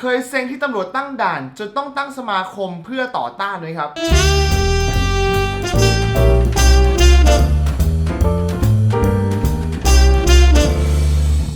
เคยเซ็งที่ตำรวจตั้งด่าน จนต้องตั้งสมาคมเพื่อต่อต้านด้วยครับ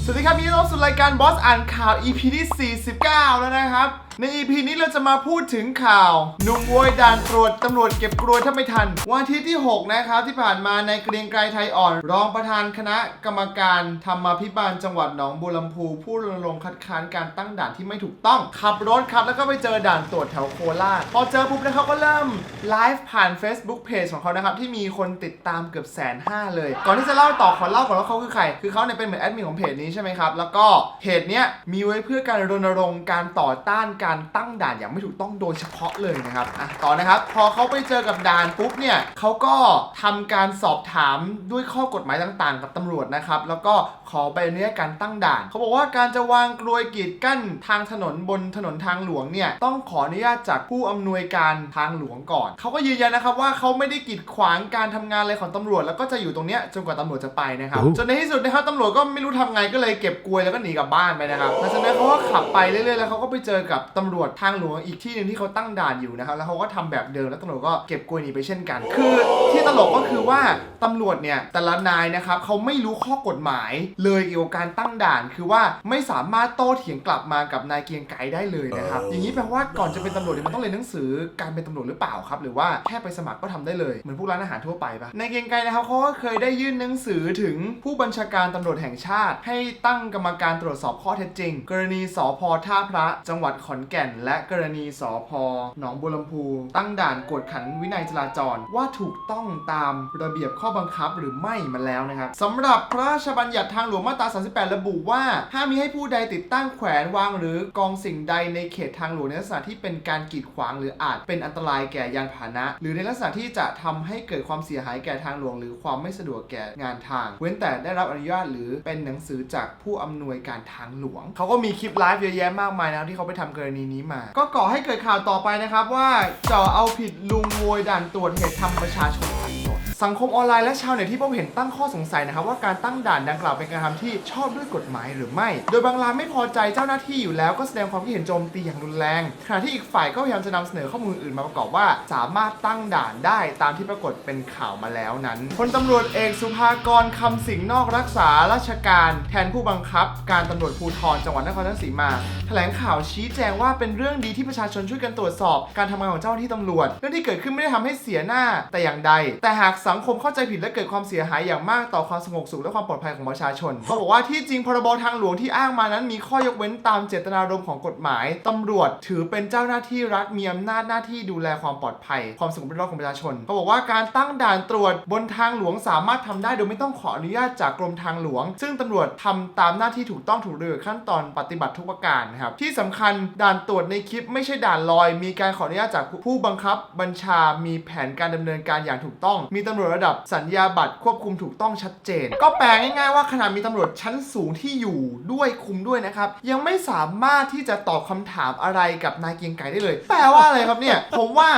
สวัสดีครับยินดีต้อนรับสู่รายการบอสอ่านข่าว EP ที่49 แล้วนะครับ ใน EP นี้เราจะมาพูดถึงข่าวหนุ่มโวยด่านตรวจตำรวจเก็บกรวยถ้าไม่ทัน วันทิตย์ที่ 6 นะครับที่ผ่านมาในเกรียงไกรไทยอ่อน รองประธานคณะกรรมการธรรมาภิบาลจังหวัดหนองบัวลำพูผู้รณรงค์คัดค้านการตั้งด่านที่ไม่ถูกต้อง ขับรถครับแล้วก็ไปเจอด่านตรวจแถวโคราชพอเจอปุ๊บนะเขาก็เริ่มไลฟ์ผ่าน Facebook Page ของเขานะครับที่มีคนติดตามเกือบแสนห้าเลย ก่อนที่จะเล่าต่อขอเล่าก่อนว่าเขาคือใคร คือเขาเนี่ยเป็นเหมือนแอดมินของเพจนี้ใช่ไหมครับแล้วก็เพจเนี้ยมีไว้เพื่อการรณรงค์การต่อต้านการตั้งด่านอย่างไม่ถูกต้องโดยเฉพาะเลยนะครับอะต่อนะครับ พอเขาไปเจอกับด่านปุ๊บเนี่ยเขาก็ทำการสอบถามด้วยข้อกฎหมายต่างๆ กับตำรวจนะครับแล้วก็ขอใบอนุญาตการตั้งด่านเขาบอกว่าการจะวางกลวยกีดกั้นทางถนนบนถนนทางหลวงเนี่ยต้องขออนุญาตจากผู้อำนวยการทางหลวงก่อน เขาก็ยืนยันนะครับว่าเขาไม่ได้กีดขวางการทำงานอะไรของตำรวจ แล้วก็จะอยู่ตรงเนี้ยจนกว่าตำรวจจะไปนะครับโอ้จนในที่สุดนะครับตำรวจก็ไม่รู้ทำไงก็เลยเก็บกลวยแล้วก็หนีกลับบ้านไปนะครับหลังจากนั้นเขาก็ขับไปเรื่อยๆแล้วเขาก็ไปเจอกับตำรวจทางหลวงอีกที่หนึ่งที่เขาตั้งด่านอยู่นะครับแล้วเขาก็ทำแบบเดิมแล้วตำรวจก็เก็บกลวยหนีไปเช่นกัน คือที่ตลกก็คือว่าตำรวจเนี่ยแต่ละนายนะครับเขาไม่รู้ข้อกฎหมายเลยเกี่ยวกับการตั้งด่าน คือว่าไม่สามารถโต้เถียงกลับมากับนายเกรียงไกรได้เลยนะครับอย่างนี้แปลว่าก่อนจะเป็นตำรวจเนี่ยมันต้องเรียนหนังสือการเป็นตำรวจหรือเปล่าครับ หรือว่าแค่ไปสมัครก็ทำได้เลยเหมือนพวกร้านอาหารทั่วไปปะนายเกรียงไกรนะครับเขาก็เคยได้ยื่นหนังสือถึงผู้บัญชาการตำรวจแห่งชาติ ให้ตั้งกรรมการตรวจสอบข้อเท็จจริง กรณีสพท่าพระจังหวัดขอนแก่น และกรณีสพหนองบัวลำพู ตั้งด่านกวดขันวินัยจราจรว่าถูกต้องตามระเบียบข้อบังคับหรือไม่มาแล้วนะครับสำหรับพระราชบัญญัติทางหลวงมาตรา 38 ระบุว่าห้ามมีให้ผู้ใดติดตั้งแขวนวางหรือกองสิ่งใดในเขตทางหลวงในลักษณะที่เป็นการกีดขวางหรืออาจเป็นอันตรายแก่ยานพาหนะ หรือในลักษณะที่จะทำให้เกิดความเสียหายแก่ทางหลวง หรือความไม่สะดวกแก่งานทาง เว้นแต่ได้รับอนุญาตหรือเป็นหนังสือจากผู้อำนวยการทางหลวงเขาก็มีคลิปไลฟ์เยอะแยะมากมายนะที่เขาไปทำกรณีนี้มา ก็ก่อให้เกิดข่าวต่อไปนะครับว่าเจ่อเอาผิดลุงโวยด่านตรวจเหตุทำประชาชน สังคมออนไลน์และชาวเน็ตที่พบเห็นตั้งข้อสงสัยนะครับว่าการตั้งด่านดังกล่าวเป็นการทำที่ชอบด้วยกฎหมายหรือไม่ โดยบางรายไม่พอใจเจ้าหน้าที่อยู่แล้วก็แสดงความคิดเห็นโจมตีอย่างรุนแรงขณะที่อีกฝ่ายก็พยายามจะนำเสนอข้อมูลอื่นมาประกอบว่า สามารถตั้งด่านได้ตามที่ปรากฏเป็นข่าวมาแล้วนั้นพลตำรวจเอกสุภากรคำสิงห์นอกรักษาราชการแทนผู้บังคับ การตำรวจภูธรจังหวัดนครราชสีมาแถลงข่าวชี้แจงว่าเป็นเรื่องดีที่ประชาชนช่วยกันตรวจสอบ การทำงานของเจ้าหน้าที่ตำรวจเรื่องที่เกิดขึ้นไม่ได้ทำให้เสียหน้าแต่อย่างใด แต่หากสังคมเข้าใจผิดและเกิดความเสียหายอย่างมากต่อความสงบสุขและความปลอดภัยของประชาชนเขาบอกว่าที่จริงพรบทางหลวงที่อ้างมานั้นมีข้อยกเว้นตามเจตนารมณ์ของกฎหมายตำรวจถือเป็นเจ้าหน้าที่รัฐมีอำนาจหน้าที่ดูแลความปลอดภัย ความสงบเรียบร้อยของประชาชนเขาบอกว่าการตั้งด่านตรวจบนทางหลวงสามารถทำได้โดยไม่ต้องขออนุญาตจากกรมทางหลวง ซึ่งตำรวจทำตามหน้าที่ถูกต้องถูกระเบียขั้นตอนปฏิบัติทุกประการครับที่สำคัญด่านตรวจในคลิปไม่ใช่ด่านลอย มีการขออนุญาตจากผู้บังคับบัญชา มีแผนการดำเนินการอย่างถูกต้อง มีตำรวจำรวจระดับสัญญาบัตรควบคุมถูกต้องชัดเจน ก็แปลง่ายๆว่าขณะมีตำรวจชั้นสูงที่อยู่ด้วยคุมด้วยนะครับ ยังไม่สามารถที่จะตอบคำถามอะไรกับนายเกียงไกรได้เลย แปลว่าอะไรครับเนี่ย ผมว่า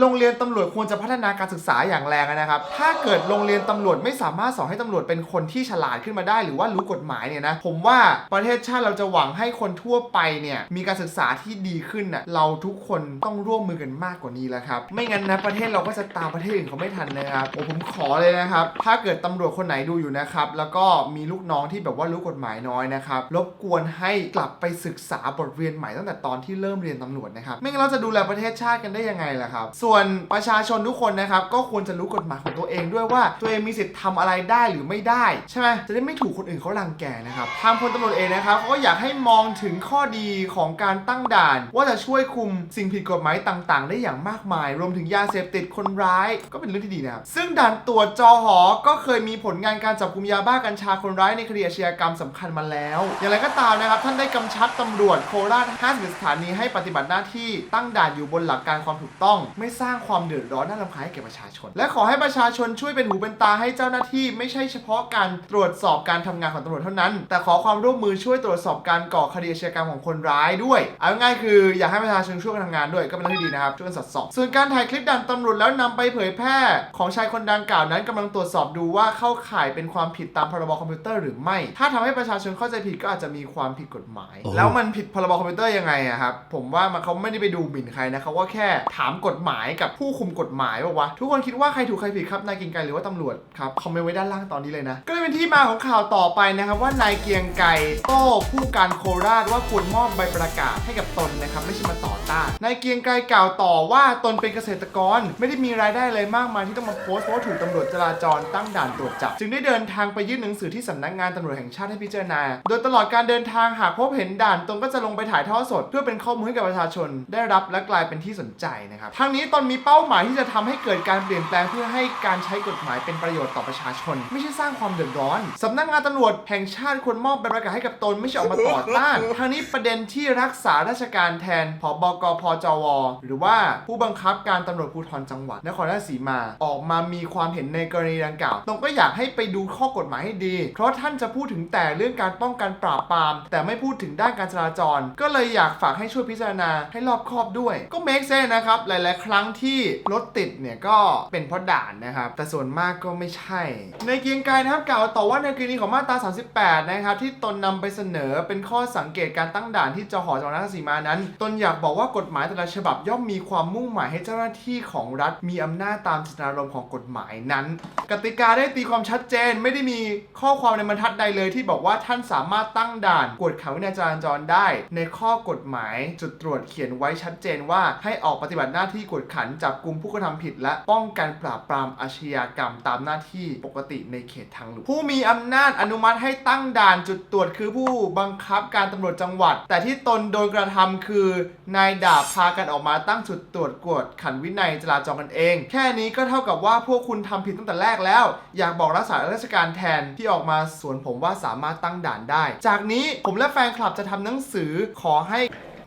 โรงเรียนตำรวจควรจะพัฒนาการศึกษาอย่างแรงนะครับ ถ้าเกิดโรงเรียนตำรวจไม่สามารถสอนให้ตำรวจเป็นคนที่ฉลาดขึ้นมาได้ หรือว่ารู้กฎหมายเนี่ยนะ ผมว่าประเทศชาติเราจะหวังให้คนทั่วไปเนี่ยมีการศึกษาที่ดีขึ้นน่ะเราทุกคนต้องร่วมมือกันมากกว่านี้แล้วครับ ไม่งั้นนะประเทศเราก็จะตามประเทศอื่นเขาไม่ทันนะครับโอ้ผมขอเลยนะครับ ถ้าเกิดตำรวจคนไหนดูอยู่นะครับ แล้วก็มีลูกน้องที่แบบว่ารู้กฎหมายน้อยนะครับ รบกวนให้กลับไปศึกษาบทเรียนใหม่ตั้งแต่ตอนที่เริ่มเรียนตำรวจนะครับ ไม่งั้นเราจะดูแลประเทศชาติกันได้ยังไงล่ะครับ ส่วนประชาชนทุกคนนะครับ ก็ควรจะรู้กฎหมายของตัวเองด้วยว่าตัวเองมีสิทธิ์ทำอะไรได้หรือไม่ได้ใช่ไหมจะได้ไม่ถูกคนอื่นเขารังแกนะครับทางพลตำรวจเอกนะครับเขาก็อยากให้มองถึงข้อดีของการตั้งด่าน ว่าจะช่วยคุมสิ่งผิดกฎหมายต่าง ๆ ได้อย่างมากมาย รวมถึงยาเสพติดคนร้ายก็เป็นเรื่องที่ดีนะครับซึ่งด่านตรวจจอหอ ก็เคยมีผลงานการจับกุมยาบ้ากัญชาคนร้ายในคดีอาชญากรรมสำคัญมาแล้ว อย่างไรก็ตามนะครับ ท่านได้กำชับตำรวจโคราช50สถานีให้ปฏิบัติหน้าที่ตั้งด่านอยู่บนหลักการความถูกต้อง ไม่สร้างความเดือดร้อนน่ารำคาญให้แก่ประชาชน และขอให้ประชาชนช่วยเป็นหูเป็นตาให้เจ้าหน้าที่ ไม่ใช่เฉพาะการตรวจสอบการทำงานของตำรวจเท่านั้น แต่ขอความร่วมมือช่วยตรวจสอบการก่อคดีอาชญากรรมของคนร้ายด้วยเอาง่ายๆคืออยากให้ประชาชนช่วยกันทำงานด้วยก็เป็นเรื่องที่ดีนะครับช่วยกันสอดส่องส่วนการถ่ายคลิปด่านตำรวจแล้วนำไปเผยแพร่ของชายคนคนดังกล่าวนั้นกำลังตรวจสอบดูว่าเข้าข่ายเป็นความผิดตามพรบคอมพิวเตอร์หรือไม่ ถ้าทำให้ประชาชนเข้าใจผิดก็อาจจะมีความผิดกฎหมายโอ้แล้วมันผิดพรบคอมพิวเตอร์ยังไงอะครับ ผมว่ามันเขาไม่ได้ไปดูหมิ่นใครนะเขาก็แค่ถามกฎหมายกับผู้คุมกฎหมายบอกว่าทุกคนคิดว่าใครถูกใครผิดครับนายเกรียงไกรหรือว่าตำรวจครับคอมเมนต์ไว้ด้านล่างตอนนี้เลยนะ ก็เลยเป็นที่มาของข่าวต่อไปนะครับว่านายเกรียงไกรโต้ผู้การโคราชว่าควรมอบใบประกาศให้กับตนนะครับไม่ใช่มาต่อ ต้านนายเกรียงไกรกล่าวต่อว่าตนเป็นเกษตรกร ไม่ได้มีรายได้เลยมากมายที่ต้องมาโพสต์เพราะว่าถูกตำรวจจราจรตั้งด่านตรวจจับ จึงได้เดินทางไปยื่นหนังสือที่สำนักงานตำรวจแห่งชาติให้พิจารณา โดยตลอดการเดินทางหากพบเห็นด่านตนก็จะลงไปถ่ายทอดสด เพื่อเป็นข้อมูลให้กับประชาชน ได้รับและกลายเป็นที่สนใจนะครับทั้งนี้ตนมีเป้าหมายที่จะทำให้เกิดการเปลี่ยนแปลงเพื่อให้การใช้กฎหมายเป็นประโยชน์ต่อประชาชน ไม่ใช่สร้างความเดือดร้อนสำนักงานตำรวจแห่งชาติควรมอบใบประกาศให้กับตนไม่ใช่ออกมาต่อต้านทางนี้ประเด็นที่รักษาราชการแทนผบกพจว หรือว่าผู้บังคับการตำรวจภูธรจังหวัดนครราชสีมา ออกมามีความเห็นในกรณีดังกล่าวตรงก็อยากให้ไปดูข้อกฎหมายให้ดี เพราะท่านจะพูดถึงแต่เรื่องการป้องกันปราบปราม แต่ไม่พูดถึงด้านการจราจร ก็เลยอยากฝากให้ช่วยพิจารณาให้รอบคอบด้วย ก็เมคเซนนะครับ หลาย ๆ ครั้งที่รถติดเนี่ยก็เป็นเพราะด่านนะครับ แต่ส่วนมากก็ไม่ใช่ ในเกียงไกรนะครับกล่าวต่อว่าในกรณีของมาตรา 38 นะครับ ที่ตนนำไปเสนอเป็นข้อสังเกตการตั้งด่านที่จหอจังหวัดนครราชสีมานั้น ตนอยากบอกว่ากฎหมายแต่ละฉบับย่อมมีความมุ่งหมายให้เจ้าหน้าที่ของรัฐมีอำนาจตามเจตนารมณ์ของกฎหมายนั้น กติกาได้ตีความชัดเจนไม่ได้มีข้อความในบรรทัดใดเลยที่บอกว่าท่านสามารถตั้งด่านกวดขันวินัยจราจรได้ ในข้อกฎหมายจุดตรวจเขียนไว้ชัดเจนว่าให้ออกปฏิบัติหน้าที่กวดขันจับกลุ่มผู้กระทำผิด และป้องกันปราบปรามอาชญากรรมตามหน้าที่ปกติในเขตทางหลวงผู้มีอำนาจอนุมัติให้ตั้งด่านจุดตรวจคือผู้บังคับการตำรวจจังหวัด แต่ที่ตนโดนกระทำคือนายดาบพากันออกมาตั้งจุดตรวจกวดขันวินัยจราจรกันเอง แค่นี้ก็เท่ากับว่าพวกคุณทำผิดตั้งแต่แรกแล้ว อยากบอกรักษาราชการแทนที่ออกมาสวนผมว่าสามารถตั้งด่านได้ จากนี้ผมและแฟนคลับจะทำหนังสือขอให้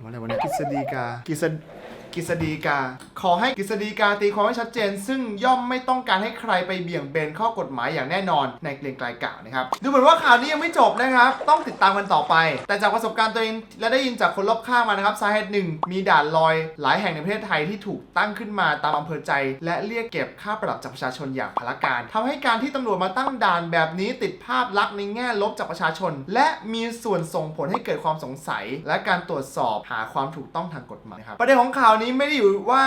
อะไรวันนี้กฤษฎีกากฤษ กฤษฎีกา ขอให้กฤษฎีกาตีความให้ชัดเจน ซึ่งย่อมไม่ต้องการให้ใครไปเบี่ยงเบนข้อกฎหมายอย่างแน่นอนในเกรียงไกลกล่าวนะครับดูเหมือนว่าข่าวนี้ยังไม่จบนะครับ ต้องติดตามกันต่อไป แต่จากประสบการณ์ตัวเองและได้ยินจากคนรอบข้างมานะครับสาเหตุหนึ่งมีด่านลอย หลายแห่งในประเทศไทยที่ถูกตั้งขึ้นมาตามอำเภอใจ และเรียกเก็บค่าปรับจากประชาชนอย่างพละการทำให้การที่ตำรวจมาตั้งด่านแบบนี้ติดภาพลักษณ์ในแง่ลบจากประชาชน และมีส่วนส่งผลให้เกิดความสงสัย และการตรวจสอบหาความถูกต้องทางกฎหมายครับประเด็นของข่าวนี้ไม่ได้อยู่ว่า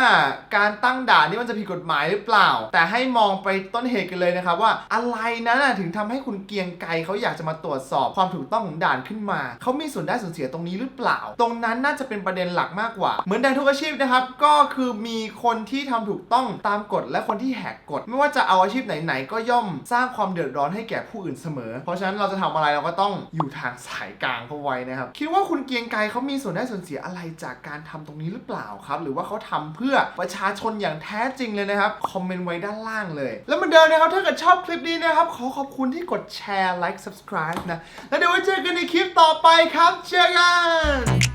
การตั้งด่านนี่มันจะผิดกฎหมายหรือเปล่า แต่ให้มองไปต้นเหตุกันเลยนะครับว่าอะไรนั้นน่ะถึงทำให้คุณเกียงไกรเขาอยากจะมาตรวจสอบความถูกต้องของด่านขึ้นมา เขามีส่วนได้ส่วนเสียตรงนี้หรือเปล่า ตรงนั้นน่าจะเป็นประเด็นหลักมากกว่า เหมือนแดงทุกอาชีพนะครับ ก็คือมีคนที่ทำถูกต้องตามกฎและคนที่แหกกฎ ไม่ว่าจะเอาอาชีพไหนๆ ก็ย่อมสร้างความเดือดร้อนให้แก่ผู้อื่นเสมอ เพราะฉะนั้นเราจะทำอะไรเราก็ต้องอยู่ทางสายกลางเข้าไว้นะครับ คิดว่าคุณเกียงไกรเขามีส่วนได้ส่วนเสียอะไรจากการทำตรงนี้หรือเปล่าครับหรือว่าเขาทำเพื่อประชาชนอย่างแท้จริงเลยนะครับ คอมเมนต์ไว้ด้านล่างเลย แล้วมืนเดินนะครับ ถ้าเกิดชอบคลิปนี้นะครับ ขอขอบคุณที่กดแชร์ไลค์ subscribe นะ แล้วเดี๋ยวไว้เจอกันในคลิปต่อไปครับ เจอกัน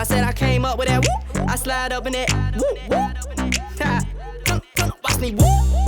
I said I came up with that whoop. I slide up in that whoop whoop. Watch me whoop.